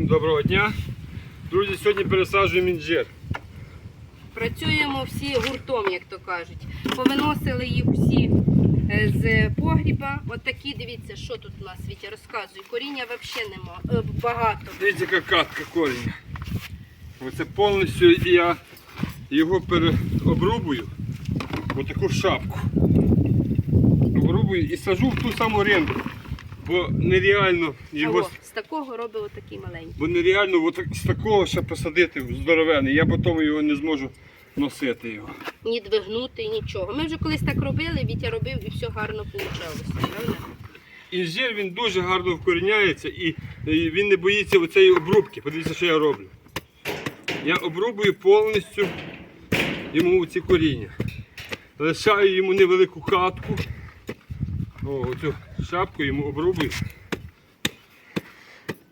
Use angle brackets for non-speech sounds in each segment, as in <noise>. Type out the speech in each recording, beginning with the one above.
Всім доброго дня. Друзі, сьогодні пересаджуємо інжир. Працюємо всі гуртом, як то кажуть. Повиносили їх всі е, з погріба. От такі, дивіться, що тут у нас Вітя розказує. Коріння взагалі нема. е, Багато. Дивіться, яка катка коріння. Оце повністю я його переобрубую. Отаку шапку. Обрубую і сажу в ту саму ринку. Бо нереально його. Ого, з такого робить отакий маленький. Бо нереально отак, з такого ще посадити здоровений. Я потім його не зможу носити його. Ні двигнути, нічого. Ми вже колись так робили, Вітя робив і все гарно вийшло. Правда? Інжир він дуже гарно вкоріняється і, і він не боїться оцеї обрубки. Подивіться, що я роблю. Я обрубую повністю йому ці коріння. Лишаю йому невелику хатку. О, оцю шапку йому обрубую.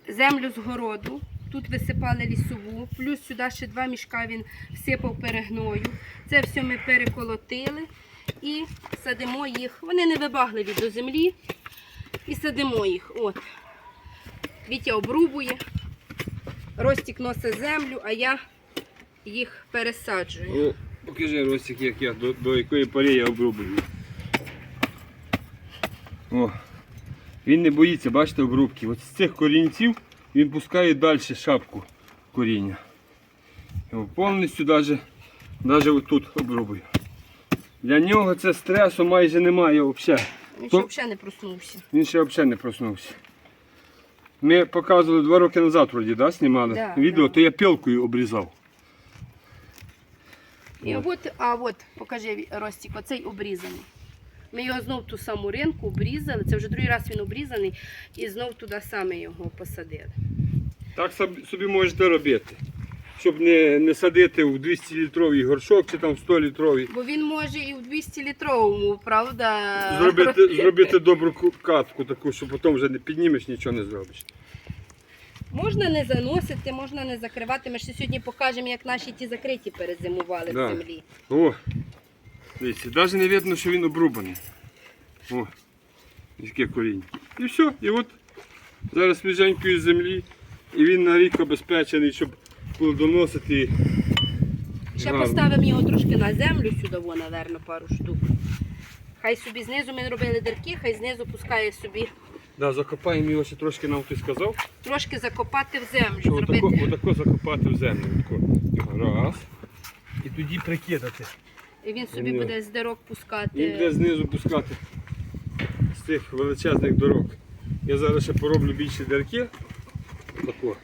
Землю з городу. Тут висипали лісову, плюс сюди ще два мішка він всипав перегною. Це все ми переколотили і садимо їх. Вони не вибагливі до землі. І садимо їх. От. Вітя обрубує, Ростік носить землю, а я їх пересаджую. О, покажи Ростик, як я до, до якої пори я обрубую. О, він не боїться, бачите, обрубки. От з цих корінців він пускає далі шапку коріння. Його повністю навіть, навіть отут обрубую. Для нього це стресу майже немає взагалі. Він ще взагалі не проснувся. Він ще взагалі не проснувся. Ми показували два роки назад, вроді, да, знімали Да, відео, да. то я пілкою обрізав. І от, а от, покажи Ростік, оцей обрізаний. Ми його знов ту саму ринку обрізали. Це вже другий раз він обрізаний і знов туди саме його посадили. Так собі- можете робити. Щоб не, не садити в 200-літровий горшок чи там в 100-літровий. Бо він може і в 200 літровому, правда? Зробити, <laughs> зробити добру катку таку, що потім вже не піднімеш, нічого не зробиш. Можна не заносити, можна не закривати. Ми ще сьогодні покажемо, як наші ті закриті перезимували Да. в землі. О, дивіться, навіть не видно, що він обрубаний. О, яке коріння. І все. І от зараз свіженької землі, і він на рік обезпечений, щоб плодоносити. Ще Гарно. поставимо його трошки на землю сюди, во, напевно, пару штук. Хай собі знизу ми робили дірки, хай знизу пускає собі Да, закопаємо його ще трошки нам хтось сказав. трошки закопати в землю. Що отако, отако закопати в землю. Отако. Раз. І тоді прикидати. І він собі Ні. буде з дирок І буде знизу пускати з цих величезних дорог. Я зараз ще пороблю більші дірки. Отако.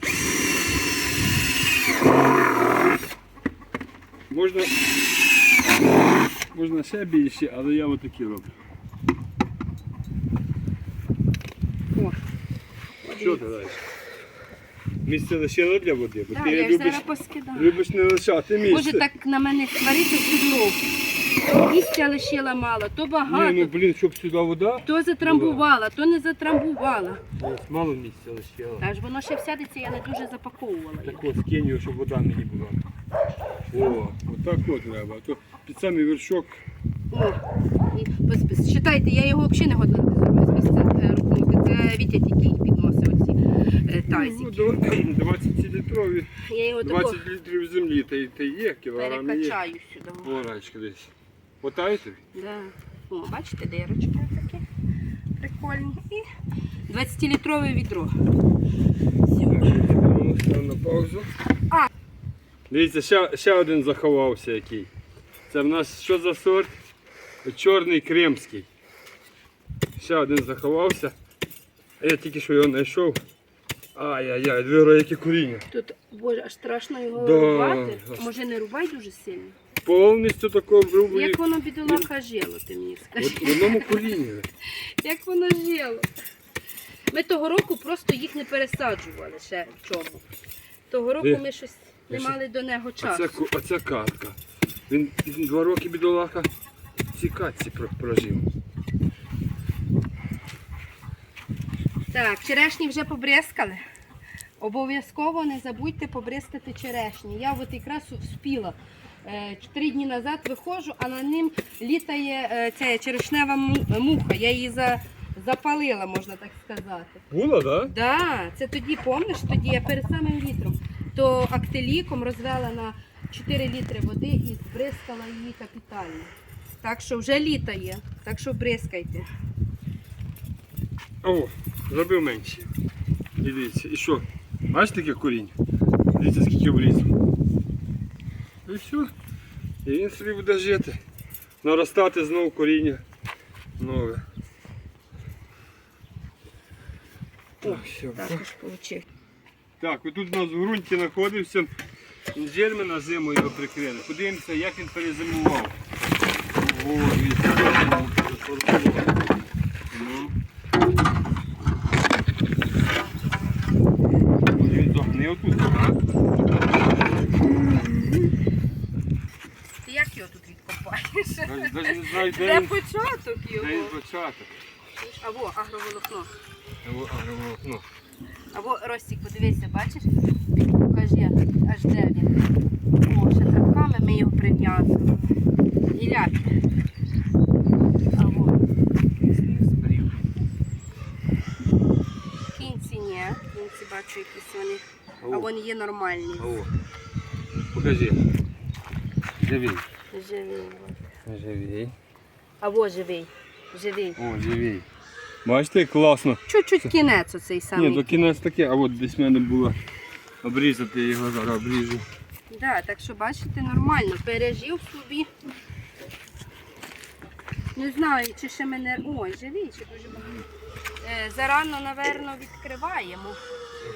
Можна, можна ще більші, але я отакі роблю. О. Що ти далі? Місце лишило для води, бо Так, ти ж любиш, зараз поскидаю. любиш не лишати місце. Може так на мене сварити знов. Місця лишила мало, то Ні, багато, ну блін, щоб сюди вода. то затрамбувала, то не затрамбувала. Ось Мало місця лишило. Аж воно ще всядеться, я не дуже запаковувала. Так от скинь його, щоб вода мені була. О, отак от треба. А то під самий вершок. О, і пос- пос- Считайте, я його взагалі не годна з місця е, рухнути. Це Вітя тільки оці е, Ну, 20 літрові, Я його тако 20 літрів землі, та, й- та й є, кілограм є. перекачаю сюди. О, десь. Хватає тобі? Да. О, бачите, дирочки такі прикольні. І 20-літрове відро. На паузу. А. Дивіться, ще, ще один заховався який. Це в нас що за сорт? Чорний кримський. Ще один заховався. А я тільки що його знайшов. Ай-яй-яй, двіро, яке коріння. Тут, боже, аж страшно його Да. рубати. Може не рубай дуже сильно. Повністю такого врубую. Як воно бідолаха жило, ти мені скажи. От в одному корінні. <laughs> Як воно жило. Ми того року просто їх не пересаджували ще в чому. Того року Де? ми щось не Я ще- мали до нього часу. ку- оце катка. Він, він два роки бідолаха в цій катці про- прожив. Так, черешні вже побризкали. Обов'язково не забудьте побризкати черешні. Я от якраз вспіла. Е, Чотири дні назад виходжу, а на ним літає е, ця черешнева муха. Я її за, запалила, можна так сказати. Було, так? Да, це тоді, помниш, тоді я перед самим вітром, то актиліком розвела на 4 літри води і збризкала її капітально. Так що вже літа є, так що бризкайте. О, зробив менше. Дивіться, і що? Бачите, яке коріння? Дивіться, скільки влізло. І все. І він собі буде жити. Наростати знову коріння нове. Так, все. Також получив. Так, отут у нас в ґрунті знаходився інжир, ми на зиму його прикрили. Подивимося, як він перезимував. О, дивіться. Ну. Він догнив тут. Ти як його тут відкопаєш? Навіть не знаю, де Де він, початок де він початок. Або агроволокно. Або агроволокно. Або Ростік, подивися, бачиш? Покажи, аж де він. О, ще травками ми його прив'язували. Гіляки. Або кінці ні. Кінці бачу якісь вони. А О, вони є нормальні. о. Покажи. Живий. Живий. Живий. Або живий. Живий. О, живий. Бачите, класно. Чуть-чуть кінець оцей самий. Ні, до кінець таке, а от десь в мене було обрізати його, зараз обріжу. Да, так що бачите, нормально. Пережив собі. Не знаю, чи ще мене. Ой, живі, чи дуже багато. Е, зарано, напевно, відкриваємо.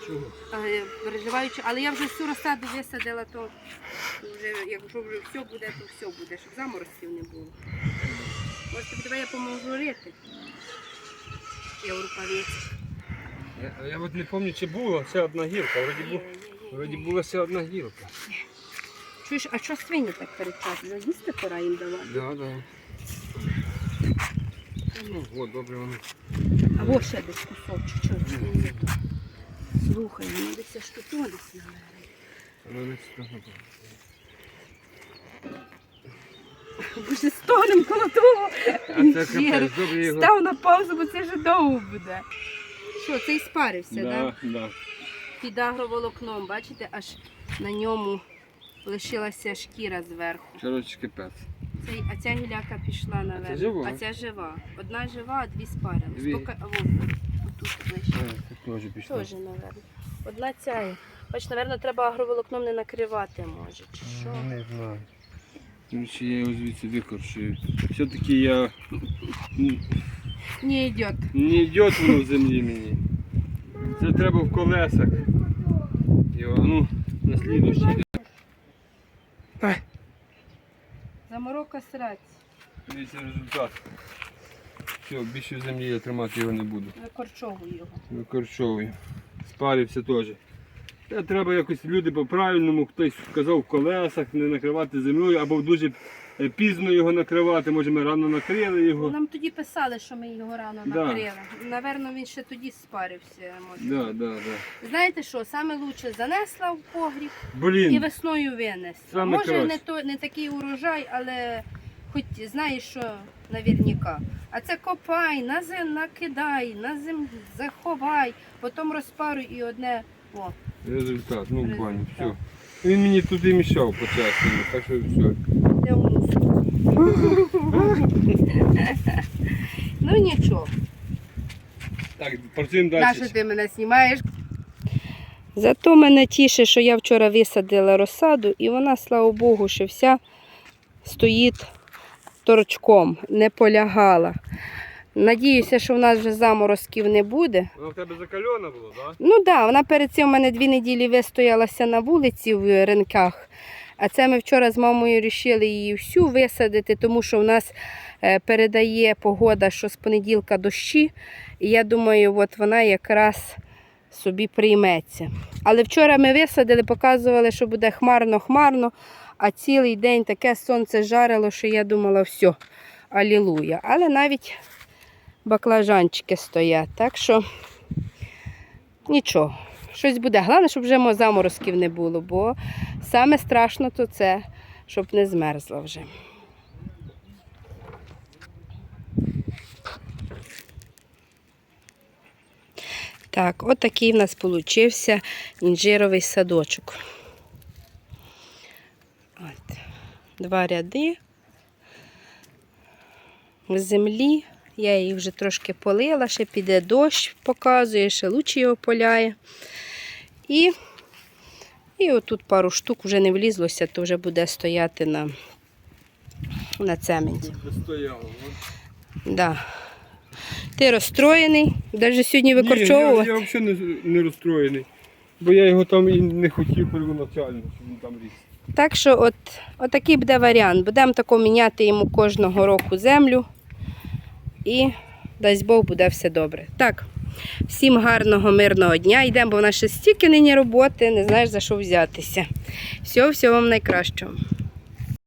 Чого? Але я вже всю розсаду висадила, то вже, якщо вже все буде, то все буде, щоб заморозків не було. Може, тебе я поможу рити. Я в рукавиці. Я, я от не пам'ятаю, чи була ще одна гілка. Вроді, бу, вроді була ще одна гілка. Чуєш, а що свині так перед часом? Їсти пора їм давати. Да, да. Ну, от, добре воно. Або ще десь кусочок, чого не тут. Слухай, ну десь аж тут десь стане. Боже, стонем коло того. Це. Став на паузу, бо це вже довго буде. Що, цей спарився, так? Да? Да. Під агроволокном, бачите, аж на ньому лишилася шкіра зверху. Коротше, капець. Цей, а ця гіляка пішла наверх. А ця жива. Одна жива, а дві спарились. Дві. Поки, теж пішло. Теж, напевно. Одна ця. Бач, напевно, треба агроволокном не накривати може. Чи що? Не знаю. Ну, чи я його звідси викорчую. Все-таки я Не йде. не йде воно в землі мені. Це треба в колесах. Його, ну, на слідущий. Заморока сраць. Дивіться результат. Все, більше в землі я тримати його не буду. Викорчовую його. Викорчовую. Спарився теж. Це треба якось люди по-правильному, хтось сказав в колесах, не накривати землею, або дуже е, пізно його накривати, може ми рано накрили його. Нам тоді писали, що ми його рано Да. накрили. Наверно, він ще тоді спарився. Може. Да, да, да. Знаєте що, саме лучше занесла в погріб і весною винесла. Може краще. не, то, не такий урожай, але хоч знаєш, що наверняка. А це копай, на зем накидай, на землю заховай, потім розпаруй і одне. О, результат, ну в баню, все. Він мені тут і мішав по-чесному, так що все. де у мусор. ну нічого. Так, працюємо далі. що ти мене знімаєш? Зато мене тішить, що я вчора висадила розсаду, і вона, слава Богу, що вся стоїть торчком, не полягала. Надіюся, що в нас вже заморозків не буде. Воно в тебе закальона було, так? Ну так, да, вона перед цим у мене дві неділі вистоялася на вулиці в ринках. А це ми вчора з мамою вирішили її всю висадити, тому що в нас е, передає погода, що з понеділка дощі. І я думаю, от вона якраз собі прийметься. Але вчора ми висадили, показували, що буде хмарно-хмарно, а цілий день таке сонце жарило, що я думала, все, алілуя. Але навіть баклажанчики стоять. Так що нічого. Щось буде. Головне, щоб вже заморозків не було, бо саме страшно то це, щоб не змерзла вже. Так, от такий в нас получився інжировий садочок. От. Два ряди в землі. Я її вже трошки полила, ще піде дощ, показує, ще лучі його поляє. І, і отут пару штук вже не влізлося, то вже буде стояти на, на цементі. Тут стояло. от. Да. Ти розстроєний, навіть сьогодні Ні, викорчовувати. я, я взагалі не, не розстроєний. Бо я його там і не хотів первоначально, щоб він там ріс. Так що от, от такий буде варіант. Будемо тако міняти йому кожного року землю. І дасть Бог буде все добре. Так, всім гарного, мирного дня. Йдемо, бо в нас ще стільки нині роботи, не знаєш за що взятися. Всього, всього вам найкращого.